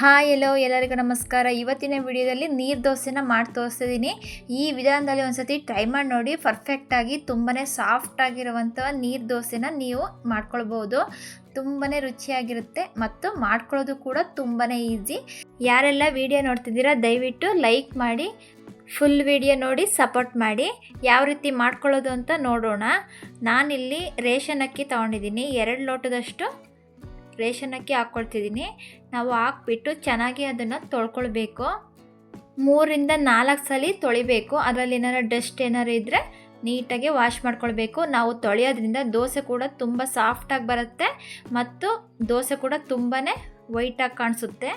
Hi ಎಲ್ಲೋ ಎಲ್ಲರಿಗೂ ನಮಸ್ಕಾರ. ಇವತ್ತಿನ ವಿಡಿಯೋದಲ್ಲಿ ನೀರು ದೋಸೆನ ಮಾಡಿ ತೋರಿಸ್ತಿದ್ದೀನಿ ಈ ವಿಧಾನದಲ್ಲಿ ಒಂದ್ಸತಿ ಟ್ರೈ ಮಾಡಿ ನೋಡಿ. ಪರ್ಫೆಕ್ಟಾಗಿ ತುಂಬಾ ಸಾಫ್ಟ್ ಆಗಿರುವಂಥ ನೀರು ದೋಸೆನ ನೀವು ಮಾಡ್ಕೊಳ್ಬೋದು. ತುಂಬಾ ರುಚಿಯಾಗಿರುತ್ತೆ ಮತ್ತು ಮಾಡ್ಕೊಳ್ಳೋದು ಕೂಡ ತುಂಬಾ ಈಸಿ ಯಾರೆಲ್ಲ ವಿಡಿಯೋ ನೋಡ್ತಿದ್ದೀರಾ, ದಯವಿಟ್ಟು ಲೈಕ್ ಮಾಡಿ ಫುಲ್ ವಿಡಿಯೋ ನೋಡಿ ಸಪೋರ್ಟ್ ಮಾಡಿ. ಯಾವ ರೀತಿ ಮಾಡ್ಕೊಳ್ಳೋದು ಅಂತ ನೋಡೋಣ. ನಾನಿಲ್ಲಿ ರೇಷನ್ ಅಕ್ಕಿ ತೊಗೊಂಡಿದ್ದೀನಿ. ಎರಡು ಲೋಟದಷ್ಟು ರೇಷನ್ ಅಕ್ಕಿ ಹಾಕ್ಕೊಳ್ತಿದ್ದೀನಿ. ನಾವು ಹಾಕ್ಬಿಟ್ಟು ಚೆನ್ನಾಗಿ ಅದನ್ನು ತೊಳ್ಕೊಳ್ಬೇಕು. ಮೂರಿಂದ ನಾಲ್ಕು ಸಲ ತೊಳಿಬೇಕು. ಅದರಲ್ಲಿ ಏನಾರು ಡಸ್ಟ್ ಏನಾರು ಇದ್ದರೆ ನೀಟಾಗಿ ವಾಶ್ ಮಾಡ್ಕೊಳ್ಬೇಕು. ನಾವು ತೊಳೆಯೋದ್ರಿಂದ ದೋಸೆ ಕೂಡ ತುಂಬ ಸಾಫ್ಟಾಗಿ ಬರುತ್ತೆ ಮತ್ತು ದೋಸೆ ಕೂಡ ತುಂಬಾ ವೈಟಾಗಿ ಕಾಣಿಸುತ್ತೆ.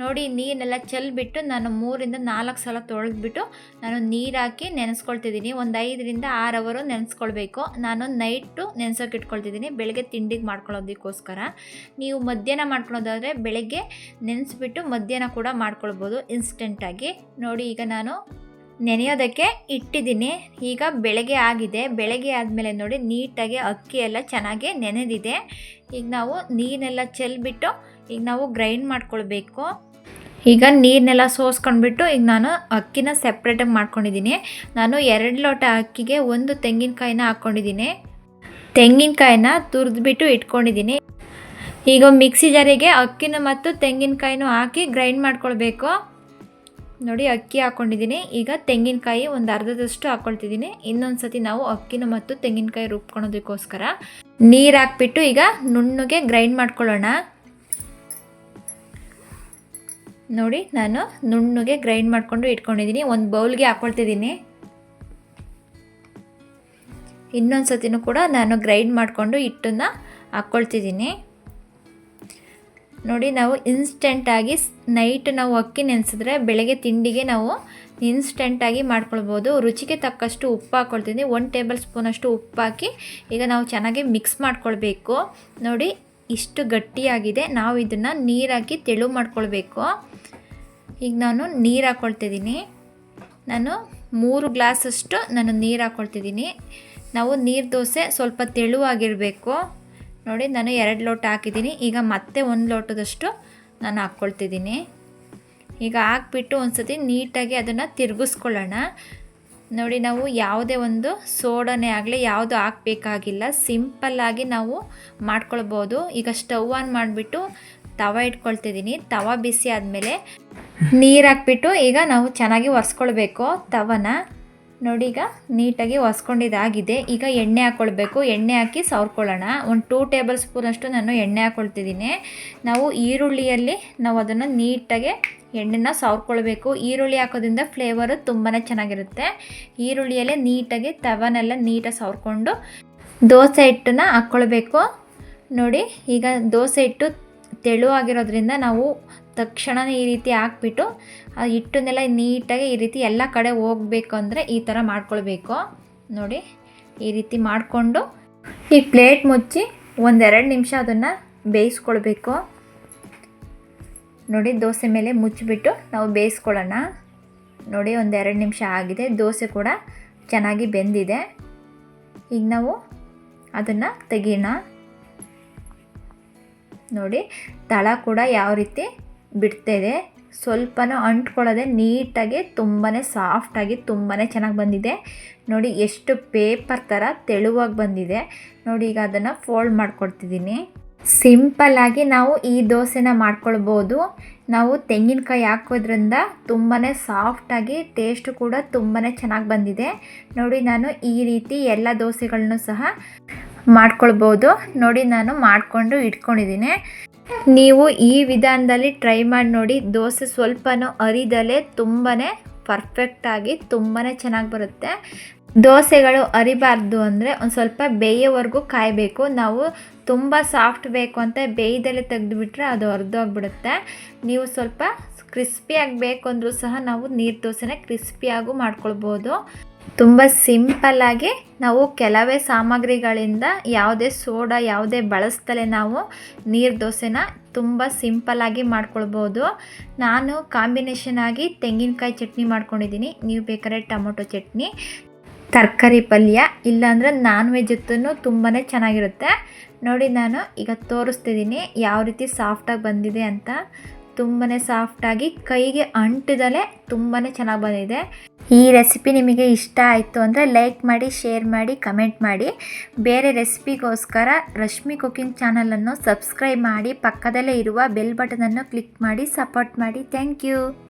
ನೋಡಿ ನೀರನ್ನೆಲ್ಲ ಚೆಲ್ಬಿಟ್ಟು ನಾನು ಮೂರಿಂದ ನಾಲ್ಕು ಸಲ ತೊಳೆದ್ಬಿಟ್ಟು ನಾನು ನೀರು ಹಾಕಿ ನೆನೆಸ್ಕೊಳ್ತಿದ್ದೀನಿ. ಒಂದು ಐದರಿಂದ ಆರು ಅವರು ನೆನೆಸ್ಕೊಳ್ಬೇಕು. ನಾನು ನೈಟು ನೆನೆಸೋಕೆ ಇಟ್ಕೊಳ್ತಿದ್ದೀನಿ. ಬೆಳಗ್ಗೆ ತಿಂಡಿಗೆ ಮಾಡ್ಕೊಳ್ಳೋದಕ್ಕೋಸ್ಕರ. ನೀವು ಮಧ್ಯಾಹ್ನ ಮಾಡ್ಕೊಳ್ಳೋದಾದರೆ ಬೆಳಗ್ಗೆ ನೆನೆಸ್ಬಿಟ್ಟು ಮಧ್ಯಾಹ್ನ ಕೂಡ ಮಾಡ್ಕೊಳ್ಬೋದು ಇನ್ಸ್ಟೆಂಟಾಗಿ ನೋಡಿ, ಈಗ ನಾನು ನೆನೆಯೋದಕ್ಕೆ ಇಟ್ಟಿದ್ದೀನಿ. ಈಗ ಬೆಳಗ್ಗೆ ಆಗಿದೆ. ಬೆಳಗ್ಗೆ ಆದಮೇಲೆ ನೋಡಿ ನೀಟಾಗಿ ಅಕ್ಕಿ ಎಲ್ಲ ಚೆನ್ನಾಗಿ ನೆನೆದಿದೆ. ಈಗ ನಾವು ನೀರನ್ನೆಲ್ಲ ಚೆಲ್ಬಿಟ್ಟು ಈಗ ನಾವು ಗ್ರೈಂಡ್ ಮಾಡ್ಕೊಳ್ಬೇಕು. ಈಗ ನೀರನ್ನೆಲ್ಲ ಸೋಸ್ಕೊಂಡ್ಬಿಟ್ಟು ಈಗ ನಾನು ಅಕ್ಕಿನ ಸೆಪ್ರೇಟಾಗಿ ಮಾಡ್ಕೊಂಡಿದ್ದೀನಿ. ನಾನು ಎರಡು ಲೋಟ ಅಕ್ಕಿಗೆ ಒಂದು ತೆಂಗಿನಕಾಯಿನ ಹಾಕ್ಕೊಂಡಿದ್ದೀನಿ. ತೆಂಗಿನಕಾಯಿನ ತುರಿದ್ಬಿಟ್ಟು ಇಟ್ಕೊಂಡಿದ್ದೀನಿ. ಈಗ ಮಿಕ್ಸಿ ಜಾರಿಗೆ ಅಕ್ಕಿನ ಮತ್ತು ತೆಂಗಿನಕಾಯಿನೂ ಹಾಕಿ ಗ್ರೈಂಡ್ ಮಾಡ್ಕೊಳ್ಬೇಕು. ನೋಡಿ, ಅಕ್ಕಿ ಹಾಕ್ಕೊಂಡಿದ್ದೀನಿ ಈಗ ತೆಂಗಿನಕಾಯಿ ಒಂದು ಅರ್ಧದಷ್ಟು ಹಾಕ್ಕೊಳ್ತಿದ್ದೀನಿ ಇನ್ನೊಂದು ಸತಿ ನಾವು ಅಕ್ಕಿನ ಮತ್ತು ತೆಂಗಿನಕಾಯಿ ರುಬ್ಕೊಳೋದಕ್ಕೋಸ್ಕರ ನೀರು ಹಾಕ್ಬಿಟ್ಟು ಈಗ ನುಣ್ಣಗೆ ಗ್ರೈಂಡ್ ಮಾಡ್ಕೊಳ್ಳೋಣ. ನೋಡಿ, ನಾನು ನುಣ್ಣಗೆ ಗ್ರೈಂಡ್ ಮಾಡಿಕೊಂಡು ಇಟ್ಕೊಂಡಿದ್ದೀನಿ. ಒಂದು ಬೌಲ್ಗೆ ಹಾಕ್ಕೊಳ್ತಿದ್ದೀನಿ ಇನ್ನೊಂದು ಸತಿನೂ ಕೂಡ ನಾನು ಗ್ರೈಂಡ್ ಮಾಡಿಕೊಂಡು ಹಿಟ್ಟನ್ನು ಹಾಕ್ಕೊಳ್ತಿದ್ದೀನಿ ನೋಡಿ ನಾವು ಇನ್ಸ್ಟೆಂಟಾಗಿ ನೈಟ್ ನಾವು ಅಕ್ಕಿ ನೆನೆಸಿದ್ರೆ ಬೆಳಗ್ಗೆ ತಿಂಡಿಗೆ ನಾವು ಇನ್ಸ್ಟೆಂಟಾಗಿ ಮಾಡ್ಕೊಳ್ಬೋದು. ರುಚಿಗೆ ತಕ್ಕಷ್ಟು ಉಪ್ಪು ಹಾಕ್ಕೊಳ್ತೀನಿ ಒನ್ ಟೇಬಲ್ ಸ್ಪೂನಷ್ಟು ಉಪ್ಪು ಹಾಕಿ ಈಗ ನಾವು ಚೆನ್ನಾಗಿ ಮಿಕ್ಸ್ ಮಾಡ್ಕೊಳ್ಬೇಕು. ನೋಡಿ ಇಷ್ಟು ಗಟ್ಟಿಯಾಗಿದೆ. ನಾವು ಇದನ್ನು ನೀರಾಕಿ ತೆಳು ಮಾಡ್ಕೊಳ್ಬೇಕು. ಈಗ ನಾನು ನೀರು ಹಾಕ್ಕೊಳ್ತಿದ್ದೀನಿ ನಾನು ಮೂರು ಗ್ಲಾಸಷ್ಟು ನಾನು ನೀರು ಹಾಕ್ಕೊಳ್ತಿದ್ದೀನಿ ನಾವು ನೀರು ದೋಸೆ ಸ್ವಲ್ಪ ತೆಳುವಾಗಿರಬೇಕು ನೋಡಿ, ನಾನು ಎರಡು ಲೋಟ ಹಾಕಿದ್ದೀನಿ. ಈಗ ಮತ್ತೆ ಒಂದು ಲೋಟದಷ್ಟು ನಾನು ಹಾಕ್ಕೊಳ್ತಿದ್ದೀನಿ. ಈಗ ಹಾಕ್ಬಿಟ್ಟು ಒಂದು ಸತಿ ನೀಟಾಗಿ ಅದನ್ನು ತಿರುಗಿಸ್ಕೊಳ್ಳೋಣ. ನೋಡಿ, ನಾವು ಯಾವುದೇ ಒಂದು ಸೋಡನೆ ಆಗಲಿ, ಯಾವುದು ಹಾಕಬೇಕಾಗಿಲ್ಲ ಸಿಂಪಲ್ಲಾಗಿ ನಾವು ಮಾಡ್ಕೊಳ್ಬೋದು. ಈಗ ಸ್ಟವ್ ಆನ್ ಮಾಡಿಬಿಟ್ಟು ತವ ಇಟ್ಕೊಳ್ತಿದ್ದೀನಿ. ತವ ಬಿಸಿ ಆದಮೇಲೆ ನೀರು ಹಾಕ್ಬಿಟ್ಟು ಈಗ ನಾವು ಚೆನ್ನಾಗಿ ಒರೆಸ್ಕೊಳ್ಬೇಕು ತವನ. ನೋಡಿ ಈಗ ನೀಟಾಗಿ ಒಸ್ಕೊಂಡಿದ್ದಾಗಿದೆ ಈಗ ಎಣ್ಣೆ ಹಾಕ್ಕೊಳ್ಬೇಕು ಎಣ್ಣೆ ಹಾಕಿ ಸವರ್ಕೊಳ್ಳೋಣ. ಒಂದು ಟೂ ಟೇಬಲ್ ಸ್ಪೂನಷ್ಟು ನಾನು ಎಣ್ಣೆ ಹಾಕ್ಕೊಳ್ತಿದ್ದೀನಿ ನಾವು ಈರುಳ್ಳಿಯಲ್ಲಿ ನಾವು ಅದನ್ನು ನೀಟಾಗಿ ಎಣ್ಣೆನ ಸವರ್ಕೊಳ್ಬೇಕು. ಈರುಳ್ಳಿ ಹಾಕೋದ್ರಿಂದ ಫ್ಲೇವರು ತುಂಬಾ ಚೆನ್ನಾಗಿರುತ್ತೆ. ಈರುಳ್ಳಿಯಲ್ಲೇ ನೀಟಾಗಿ ತವನೆಲ್ಲ ನೀಟಾಗಿ ಸವರ್ಕೊಂಡು ದೋಸೆ ಹಿಟ್ಟನ್ನ ಹಾಕ್ಕೊಳ್ಬೇಕು ನೋಡಿ ಈಗ ದೋಸೆ ಹಿಟ್ಟು ತೆಳುವಾಗಿರೋದ್ರಿಂದ ನಾವು ತಕ್ಷಣವೇ ಈ ರೀತಿ ಹಾಕ್ಬಿಟ್ಟು ಹಿಟ್ಟನ್ನೆಲ್ಲ ನೀಟಾಗಿ ಈ ರೀತಿ ಎಲ್ಲ ಕಡೆ ಹೋಗಬೇಕು ಅಂದರೆ ಈ ಥರ ಮಾಡ್ಕೊಳ್ಬೇಕು. ನೋಡಿ, ಈ ರೀತಿ ಮಾಡಿಕೊಂಡು ಈ ಪ್ಲೇಟ್ ಮುಚ್ಚಿ ಒಂದೆರಡು ನಿಮಿಷ ಅದನ್ನು ಬೇಯಿಸ್ಕೊಳ್ಬೇಕು. ನೋಡಿ, ದೋಸೆ ಮೇಲೆ ಮುಚ್ಚಿಬಿಟ್ಟು ನಾವು ಬೇಯಿಸ್ಕೊಳ್ಳೋಣ. ನೋಡಿ, ಒಂದೆರಡು ನಿಮಿಷ ಆಗಿದೆ. ದೋಸೆ ಕೂಡ ಚೆನ್ನಾಗಿ ಬೆಂದಿದೆ. ಈಗ ನಾವು ಅದನ್ನು ತೆಗೀಣ. ನೋಡಿ, ತಳ ಕೂಡ ಯಾವ ರೀತಿ ಬಿಡ್ತಾಯಿದೆ ಸ್ವಲ್ಪನೂ ಅಂಟ್ಕೊಳ್ಳೋದೆ ನೀಟಾಗಿ ತುಂಬಾ ಸಾಫ್ಟಾಗಿ ತುಂಬಾ ಚೆನ್ನಾಗಿ ಬಂದಿದೆ. ನೋಡಿ ಎಷ್ಟು ಪೇಪರ್ ಥರ ತೆಳುವಾಗಿ ಬಂದಿದೆ. ನೋಡಿ ಈಗ ಅದನ್ನು ಫೋಲ್ಡ್ ಮಾಡ್ಕೊಡ್ತಿದ್ದೀನಿ. ಸಿಂಪಲ್ಲಾಗಿ ನಾವು ಈ ದೋಸೆನ ಮಾಡ್ಕೊಳ್ಬೋದು. ನಾವು ತೆಂಗಿನಕಾಯಿ ಹಾಕೋದ್ರಿಂದ ತುಂಬಾ ಸಾಫ್ಟಾಗಿ ಟೇಸ್ಟು ಕೂಡ ತುಂಬಾ ಚೆನ್ನಾಗಿ ಬಂದಿದೆ. ನೋಡಿ ನಾನು ಈ ರೀತಿ ಎಲ್ಲ ದೋಸೆಗಳನ್ನು ಸಹ ಮಾಡ್ಕೊಳ್ಬೋದು. ನೋಡಿ ನಾನು ಮಾಡಿಕೊಂಡು ಇಟ್ಕೊಂಡಿದ್ದೀನಿ. ನೀವು ಈ ವಿಧಾನದಲ್ಲಿ ಟ್ರೈ ಮಾಡಿ ನೋಡಿ, ದೋಸೆ ಸ್ವಲ್ಪನೂ ಅರಿದಲೇ ತುಂಬಾ ಪರ್ಫೆಕ್ಟಾಗಿ ತುಂಬಾ ಚೆನ್ನಾಗಿ ಬರುತ್ತೆ. ದೋಸೆಗಳು ಅರಿಬಾರ್ದು ಅಂದರೆ ಒಂದು ಸ್ವಲ್ಪ ಬೇಯೋವರೆಗೂ ಕಾಯಬೇಕು. ನಾವು ತುಂಬ ಸಾಫ್ಟ್ ಬೇಕು ಅಂತ ಬೇಯ್ದಲ್ಲೇ ತೆಗೆದುಬಿಟ್ರೆ ಅದು ಅರ್ಧೋಗ್ಬಿಡುತ್ತೆ. ನೀವು ಸ್ವಲ್ಪ ಕ್ರಿಸ್ಪಿಯಾಗಿ ಬೇಕು ಅಂದರೂ ಸಹ ನಾವು ನೀರು ದೋಸೆನೇ ಕ್ರಿಸ್ಪಿಯಾಗೂ ಮಾಡ್ಕೊಳ್ಬೋದು. ತುಂಬ ಸಿಂಪಲ್ಲಾಗಿ ನಾವು ಕೆಲವೇ ಸಾಮಗ್ರಿಗಳಿಂದ ಯಾವುದೇ ಸೋಡಾ, ಯಾವುದೇ ಬಳಸ್ದಲೇ ನಾವು ನೀರು ದೋಸೆನ ತುಂಬ ಸಿಂಪಲ್ಲಾಗಿ ಮಾಡ್ಕೊಳ್ಬೋದು. ನಾನು ಕಾಂಬಿನೇಷನ್ ಆಗಿ ತೆಂಗಿನಕಾಯಿ ಚಟ್ನಿ ಮಾಡ್ಕೊಂಡಿದ್ದೀನಿ. ನೀವು ಬೇಕಾದ್ರೆ ಟೊಮೊಟೊ ಚಟ್ನಿ, ತರಕಾರಿ ಪಲ್ಯ, ಇಲ್ಲಾಂದರೆ ನಾನ್ ವೆಜ್ ಜೊತೆನೂ ತುಂಬಾ ಚೆನ್ನಾಗಿರುತ್ತೆ. ನೋಡಿ ನಾನು ಈಗ ತೋರಿಸ್ತಿದ್ದೀನಿ ಯಾವ ರೀತಿ ಸಾಫ್ಟಾಗಿ ಬಂದಿದೆ ಅಂತ. ತುಂಬಾ ಸಾಫ್ಟಾಗಿ ಕೈಗೆ ಅಂಟಿದಲೇ ತುಂಬಾ ಚೆನ್ನಾಗಿ ಬಂದಿದೆ. ಈ ರೆಸಿಪಿ ನಿಮಗೆ ಇಷ್ಟ ಆಯಿತು ಅಂದರೆ ಲೈಕ್ ಮಾಡಿ ಶೇರ್ ಮಾಡಿ ಕಮೆಂಟ್ ಮಾಡಿ. ಬೇರೆ ರೆಸಿಪಿಗೋಸ್ಕರ ರಶ್ಮಿ ಕುಕಿಂಗ್ ಚಾನಲನ್ನು ಸಬ್ಸ್ಕ್ರೈಬ್ ಮಾಡಿ. ಪಕ್ಕದಲ್ಲೇ ಇರುವ ಬೆಲ್ ಬಟನನ್ನು ಕ್ಲಿಕ್ ಮಾಡಿ ಸಪೋರ್ಟ್ ಮಾಡಿ. Thank you